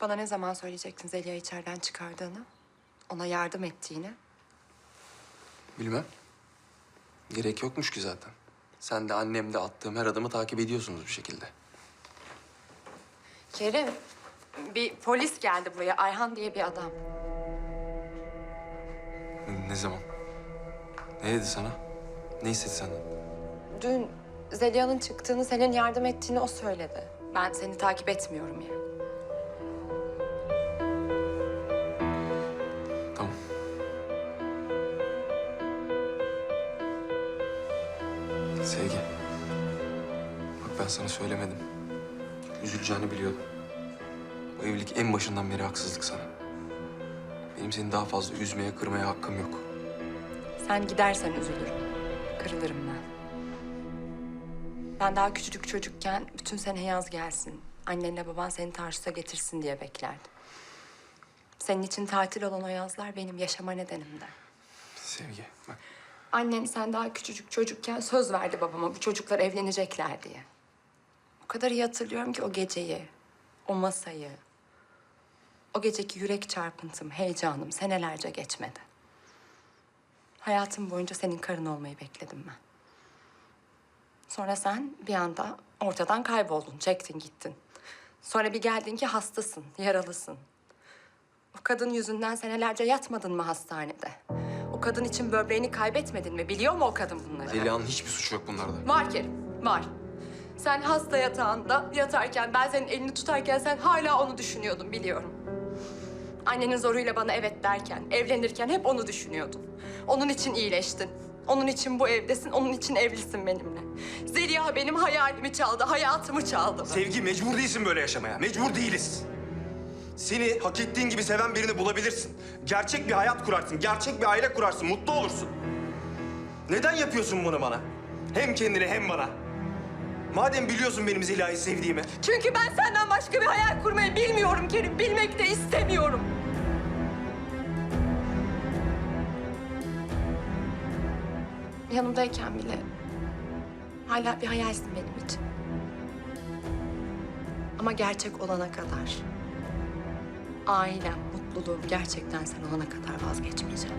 Bana ne zaman söyleyecektin Zeliha içeriden çıkardığını? Ona yardım ettiğini? Bilmem. Gerek yokmuş ki zaten. Sen de annem de attığım her adımı takip ediyorsunuz bir şekilde. Kerim, bir polis geldi buraya. Ayhan diye bir adam. Ne, ne zaman? Ne dedi sana? Ne istedi senden? Dün Zeliha'nın çıktığını, senin yardım ettiğini o söyledi. Ben seni takip etmiyorum ya. Sana söylemedim. Üzüleceğini biliyordum. Bu evlilik en başından beri haksızlık sana. Benim seni daha fazla üzmeye, kırmaya hakkım yok. Sen gidersen üzülürüm. Kırılırım ben. Ben daha küçücük çocukken bütün sene yaz gelsin. Annenle baban seni Tarsus'a getirsin diye beklerdim. Senin için tatil olan o yazlar benim yaşama nedenimdi. Sevgi, bak. Annen sen daha küçücük çocukken söz verdi babama bu çocuklar evlenecekler diye. O kadar iyi hatırlıyorum ki o geceyi, o masayı. O geceki yürek çarpıntım, heyecanım senelerce geçmedi. Hayatım boyunca senin karın olmayı bekledim ben. Sonra sen bir anda ortadan kayboldun, çektin gittin. Sonra bir geldin ki hastasın, yaralısın. O kadın yüzünden senelerce yatmadın mı hastanede? O kadın için böbreğini kaybetmedin mi? Biliyor mu o kadın bunları? Zeliha'nın hiçbir suçu yok bunlarda. Var Kerim, var. Sen hasta yatağında yatarken, ben senin elini tutarken sen hala onu düşünüyordun biliyorum. Annenin zoruyla bana evet derken, evlenirken hep onu düşünüyordun. Onun için iyileştin. Onun için bu evdesin, onun için evlisin benimle. Zeliha benim hayalimi çaldı, hayatımı çaldı. Sevgi mecbur değilsin böyle yaşamaya. Mecbur değiliz. Seni hak ettiğin gibi seven birini bulabilirsin. Gerçek bir hayat kurarsın, gerçek bir aile kurarsın, mutlu olursun. Neden yapıyorsun bunu bana? Hem kendine hem bana. Madem biliyorsun benim Zeliha'yı sevdiğimi. Çünkü ben senden başka bir hayal kurmayı bilmiyorum Kerim. Bilmek de istemiyorum. Yanımdayken bile hala bir hayalsin benim için. Ama gerçek olana kadar, ailem, mutluluğum gerçekten sen olana kadar vazgeçmeyeceğim.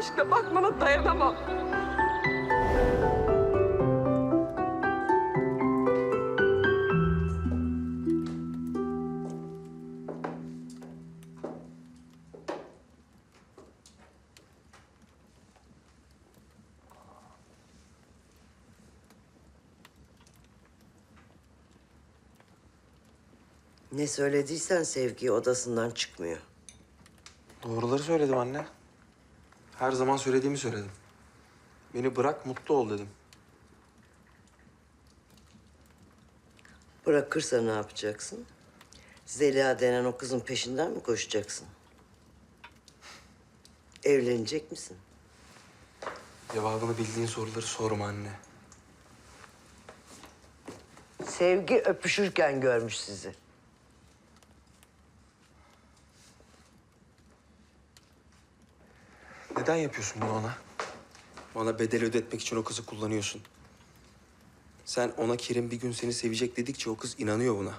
Aşkla bakmana dayanamam. Ne söylediysen Sevgi odasından çıkmıyor. Doğruları söyledim anne. Her zaman söylediğimi söyledim. Beni bırak, mutlu ol dedim. Bırakırsa ne yapacaksın? Zeliha denen o kızın peşinden mi koşacaksın? Evlenecek misin? Cevabını bildiğin soruları sorma anne. Sevgi öpüşürken görmüş sizi. Neden yapıyorsun bunu ona? Bana bedel ödetmek için o kızı kullanıyorsun. Sen ona Kerim bir gün seni sevecek dedikçe o kız inanıyor buna.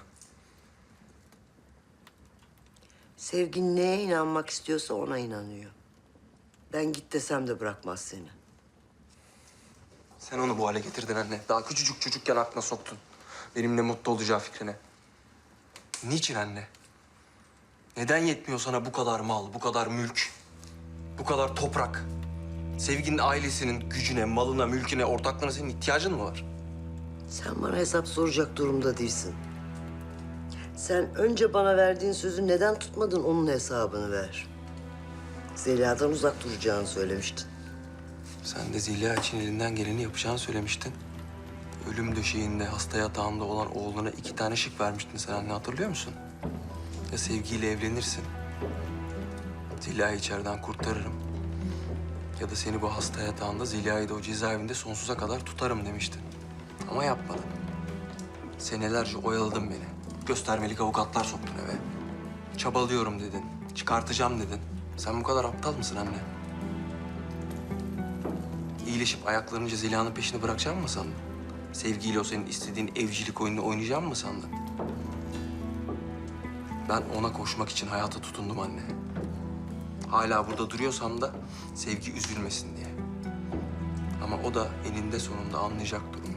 Sevgi neye inanmak istiyorsa ona inanıyor. Ben git desem de bırakmaz seni. Sen onu bu hale getirdin anne. Daha küçücük çocukken aklına soktun. Benimle mutlu olacağı fikrine. Niçin anne? Neden yetmiyor sana bu kadar mal, bu kadar mülk, bu kadar toprak? Sevginin ailesinin gücüne, malına, mülküne, ortaklığına senin ihtiyacın mı var? Sen bana hesap soracak durumda değilsin. Sen önce bana verdiğin sözü neden tutmadın onun hesabını ver. Zeliha'dan uzak duracağını söylemiştin. Sen de Zeliha için elinden geleni yapacağını söylemiştin. Ölüm döşeğinde, hasta yatağında olan oğluna iki tane şık vermiştin sen anne hatırlıyor musun? Ya sevgiyle evlenirsin. Zeliha'yı içeriden kurtarırım. Ya da seni bu hasta yatağında Zeliha'yı da o cezaevinde sonsuza kadar tutarım demiştin. Ama yapmadın. Senelerce oyaladın beni. Göstermelik avukatlar soktun eve. Çabalıyorum dedin. Çıkartacağım dedin. Sen bu kadar aptal mısın anne? İyileşip ayaklanınca Zeliha'nın peşini bırakacağım mı sandın? Sevgiyle o senin istediğin evcilik oyununu oynayacağım mı sandın? Ben ona koşmak için hayata tutundum anne. Hala burada duruyorsam da sevgi üzülmesin diye. Ama o da eninde sonunda anlayacak durumu.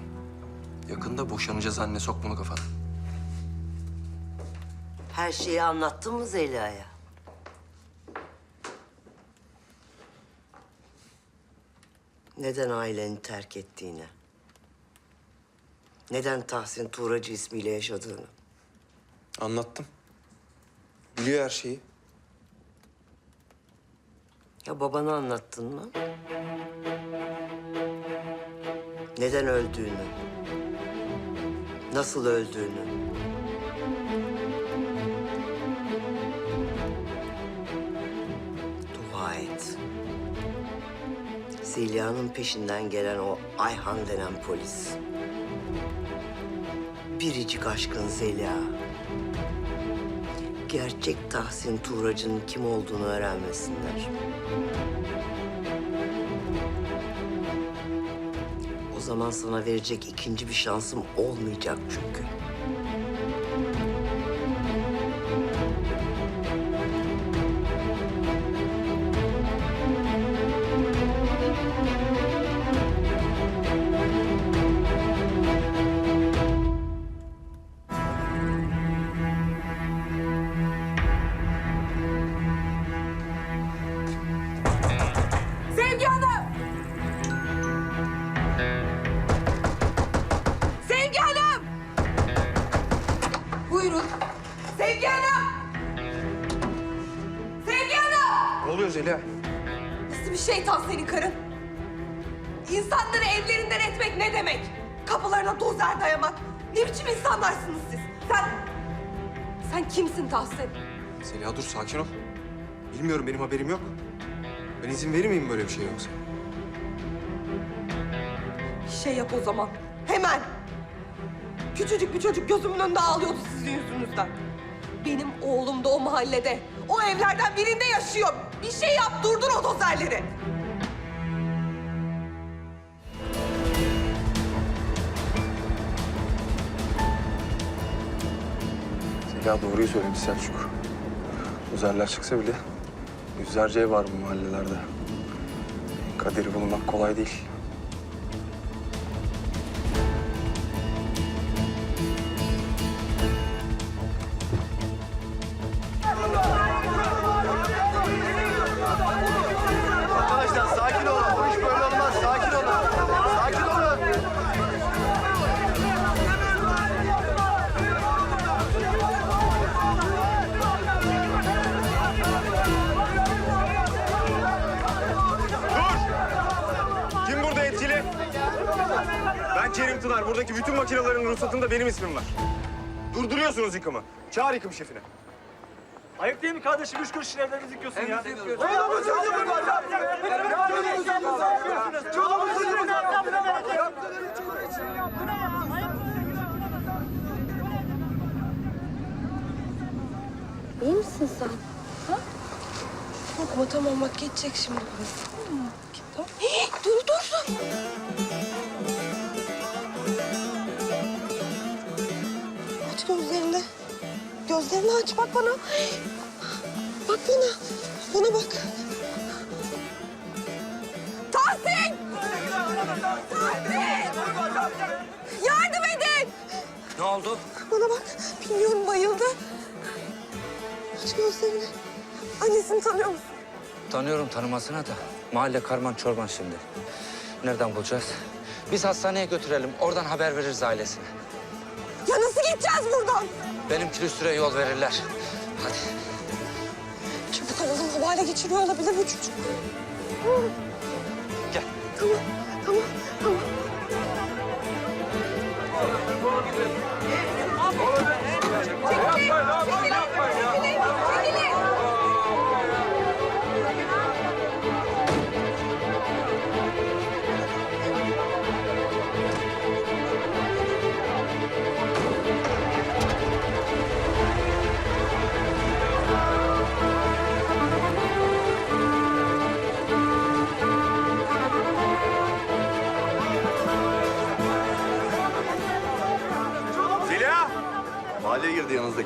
Yakında boşanacağız anne, sok bunu kafana. Her şeyi anlattın mı Zeliha'ya? Neden aileni terk ettiğini? Neden Tahsin Tuğracı ismiyle yaşadığını? Anlattım. Biliyor her şeyi. Ya babana anlattın mı? Neden öldüğünü? Nasıl öldüğünü? Dua et. Zeliha'nın peşinden gelen o Ayhan denen polis. Biricik aşkın Zeliha. Gerçek Tahsin Tuğracı'nın kim olduğunu öğrenmesinler. O zaman sana verecek ikinci bir şansım olmayacak çünkü. Sevgi Hanım! Sevgi Hanım! Buyurun. Sevgi Hanım! Sevgi Hanım! Ne oluyor Zeliha? Nasıl bir şeytan senin karın? İnsanları evlerinden etmek ne demek? Kapılarına dozer dayamak. Ne biçim insanlarsınız siz? Sen... Sen kimsin Tahsin? Zeliha dur, sakin ol. Bilmiyorum, benim haberim yok. Ben izin verir miyim böyle bir şey yoksa? Bir şey yap o zaman. Hemen. Küçücük bir çocuk gözümün önünde ağlıyordu sizin yüzünüzden. Benim oğlum da o mahallede, o evlerden birinde yaşıyor. Bir şey yap, durdur o dozerleri. Zeliha doğruyu söylemiş Selçuk. Uzerler çıksa bile yüzlerce ev var bu mahallelerde. Kaderi bulmak kolay değil. Buradaki bütün makinelerin ruhsatında benim ismim var. Durduruyorsunuz yıkımı. Çağır yıkım şefini. Ayıp değil mi kardeşim? Üç kuruş evlerinizi yıkıyorsun ya. İyi misin sen? Ha? Korkma tamam bak geçecek şimdi burası. Tamam. Dur dur dur. Gözlerini aç bak bana. Bak bana. Bana bak. Tahsin! Tahsin! Yardım edin! Ne oldu? Bana bak. Bilmiyorum bayıldı. Aç gözlerini. Annesini tanıyor musun? Tanıyorum tanımasına da. Mahalle karman çorban şimdi. Nereden bulacağız? Biz hastaneye götürelim. Oradan haber veririz ailesine. Ya nasıl gideceğiz buradan? Benim külüstüre yol verirler. Hadi. Çabuk alalım bu hale geçiriyor olabilir bu çocuk. Gel. Tamam, tamam, tamam. Zeliha!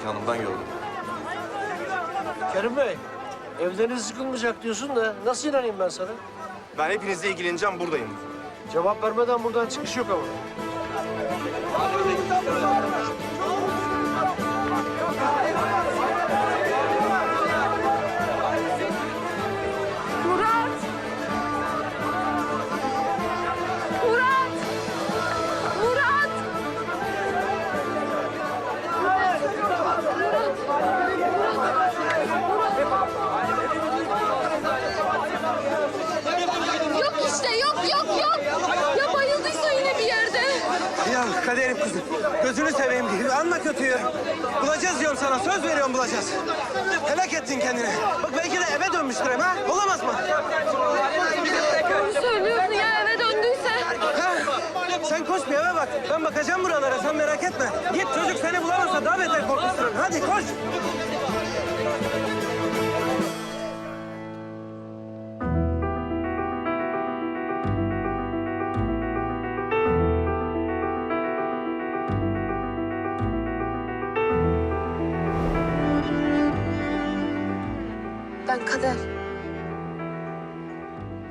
Girdi yanınızdaki hanım ben gördüm. Kerim Bey, evleriniz sıkılmayacak diyorsun da nasıl inanayım ben sana? Ben hepinizle ilgileneceğim buradayım. Cevap vermeden buradan çıkış yok ama. Kaderim kızım. Gözünü seveyim diye. Anla kötüyü. Bulacağız diyorum sana. Söz veriyorum bulacağız. Helak ettin kendini. Bak belki de eve dönmüştür hem ha. Olamaz mı? Doğru söylüyorsun ya eve döndüyse. Ha? Sen koş bir eve bak. Ben bakacağım buralara. Sen merak etme. Git çocuk seni bulamazsa daha beter korkuturum. Hadi koş. Kader.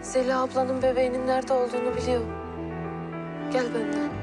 Zeliha ablanın bebeğinin nerede olduğunu biliyorum. Gel benden.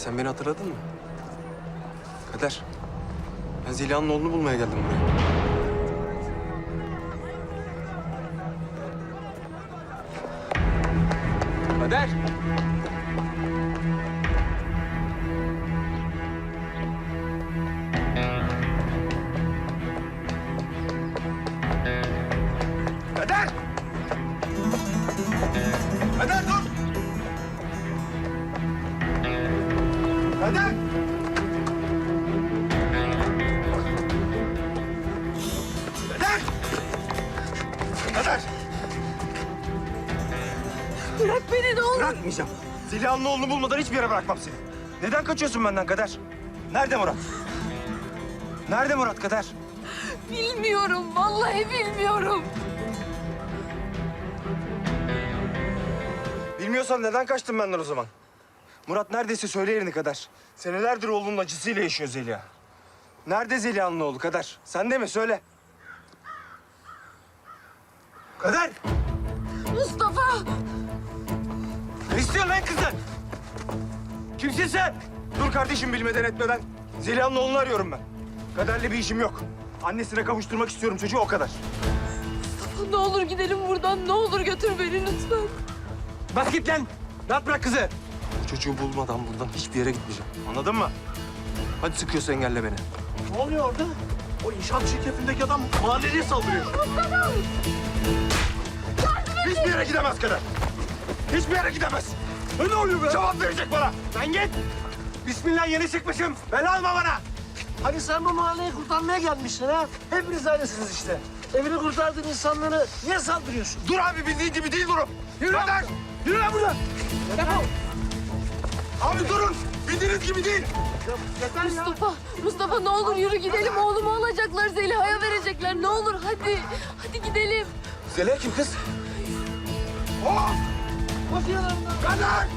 Sen beni hatırladın mı? Kader. Ben Zeliha'nın oğlunu bulmaya geldim buraya. Kader. Bulmadan hiçbir yere bırakmam seni. Neden kaçıyorsun benden Kader? Nerede Murat? Nerede Murat Kader? Bilmiyorum, vallahi bilmiyorum. Bilmiyorsan neden kaçtın benden o zaman? Murat neredeyse söyle yerini Kader. Senelerdir oğlunun acısıyla yaşıyor Zeliha. Nerede Zeliha'nın oğlu Kader? Sen de mi? Söyle. Kader! Mustafa! Ne istiyorsun lan kızdan? Kimsin sen? Dur kardeşim bilmeden etmeden. Zeliha'nın oğlunu arıyorum ben. Kaderle bir işim yok. Annesine kavuşturmak istiyorum çocuğu o kadar. Ne olur gidelim buradan, ne olur götür beni lütfen. Bas git lan. Rahat bırak kızı. Bu çocuğu bulmadan buradan hiçbir yere gitmeyeceğim. Anladın mı? Hadi sıkıyorsa engelle beni. Ne oluyor orada? O inşaat şirketindeki adam mahalleliye saldırıyor. Hiçbir yere gidemez Kader. Hiçbir yere gidemez. Ne oluyor be? Cevap verecek bana. Sen git. Bismillah yeni çıkmışım. Bela alma bana. Hani sen bu mahalleyi kurtarmaya gelmişsin ha? Hepiniz aynısınız işte. Evini kurtardığın insanları niye saldırıyorsun? Dur abi bildiğin gibi değil durum. Yürü Kader! Yürü lan buradan! Defol! Abi durun. Bildiğiniz gibi değil. Mustafa, Mustafa ne olur yürü gidelim. Oğlumu alacaklar, Zeliha'ya verecekler. Ne olur hadi, hadi gidelim. Zeliha kim kız? Sen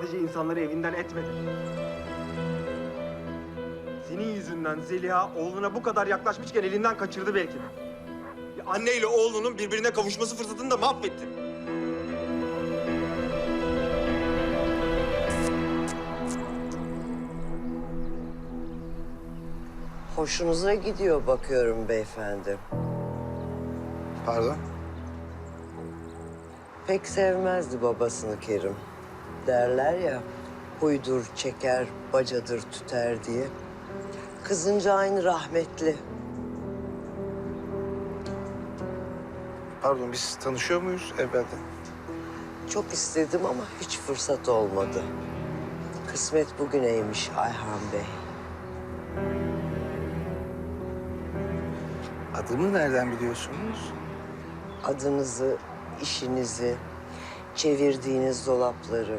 sadece insanları evinden etmedin. Senin yüzünden Zeliha oğluna bu kadar yaklaşmışken elinden kaçırdı belki de. Ya Anne ile oğlunun birbirine kavuşması fırsatını da mahvettin. Hoşunuza gidiyor bakıyorum beyefendi. Pardon? Pek sevmezdi babasını Kerim. Derler ya, huydur çeker, bacadır tüter diye. Kızınca aynı rahmetli. Pardon biz tanışıyor muyuz evvelden? Çok istedim ama hiç fırsat olmadı. Kısmet bugüneymiş Ayhan Bey. Adımı nereden biliyorsunuz? Adınızı, işinizi, çevirdiğiniz dolapları...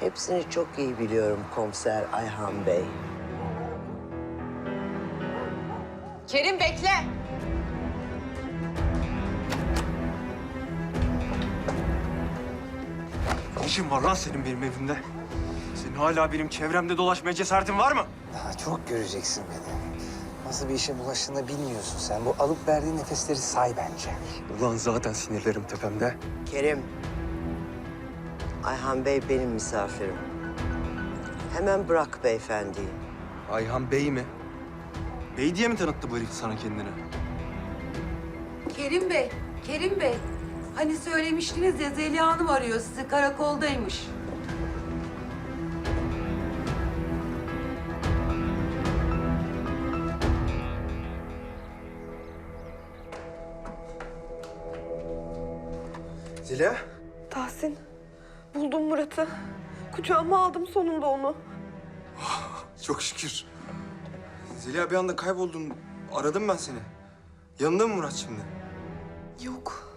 ...hepsini çok iyi biliyorum komiser Ayhan Bey. Kerim bekle. Ne işin var lan senin benim evimde? Senin hala benim çevremde dolaşmaya cesaretin var mı? Daha çok göreceksin beni. Nasıl bir işe bulaştığını bilmiyorsun sen. Bu alıp verdiğin nefesleri say bence. Ulan zaten sinirlerim tepemde. Kerim, Ayhan Bey benim misafirim. Hemen bırak beyefendiyi. Ayhan Bey mi? Bey diye mi tanıttı bu herif sana kendini? Kerim Bey, Kerim Bey. Hani söylemiştiniz ya Zeliha Hanım arıyor sizi karakoldaymış. Zeliha. Kucağıma aldım sonunda onu. Çok şükür. Zeliha bir anda kayboldun. Aradım ben seni. Yanında mı Murat şimdi? Yok,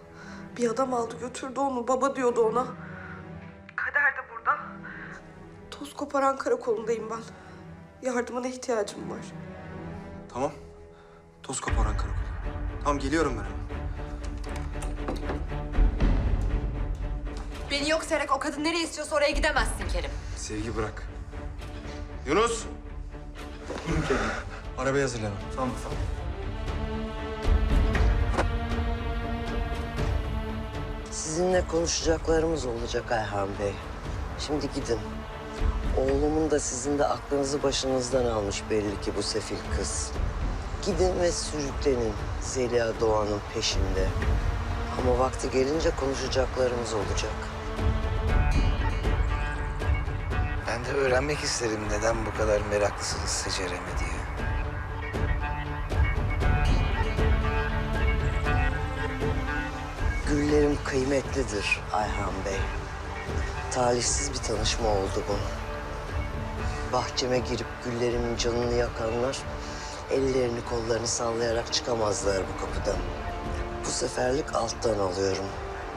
bir adam aldı götürdü onu. Baba diyordu ona. Kader de burada. Toz koparan karakolundayım ben. Yardımına ihtiyacım var. Tamam. Toz koparan karakol. Tamam geliyorum ben. Beni yok sayarak o kadın nereye istiyorsa oraya gidemezsin Kerim. Sevgi bırak. Yunus. Arabaya hazırlan. Tamam. Sizinle konuşacaklarımız olacak Ayhan Bey. Şimdi gidin. Oğlumun da sizin de aklınızı başınızdan almış belli ki bu sefil kız. Gidin ve sürüklenin Zeliha Doğan'ın peşinde. Ama vakti gelince konuşacaklarımız olacak. Öğrenmek isterim neden bu kadar meraklısınız Secerem'e diye. Güllerim kıymetlidir Ayhan Bey. Talihsiz bir tanışma oldu bu. Bahçeme girip güllerimin canını yakanlar... ...ellerini kollarını sallayarak çıkamazlar bu kapıdan. Bu seferlik alttan alıyorum.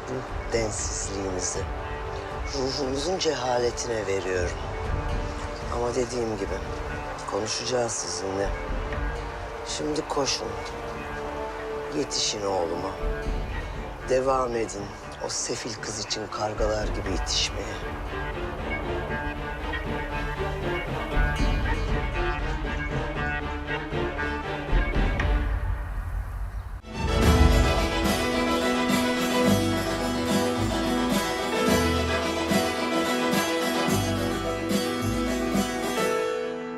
Bu densizliğinizi. Ruhunuzun cehaletine veriyorum. Ama dediğim gibi konuşacağız sizinle. Şimdi koşun. Yetişin oğluma. Devam edin. O sefil kız için kargalar gibi itişmeye.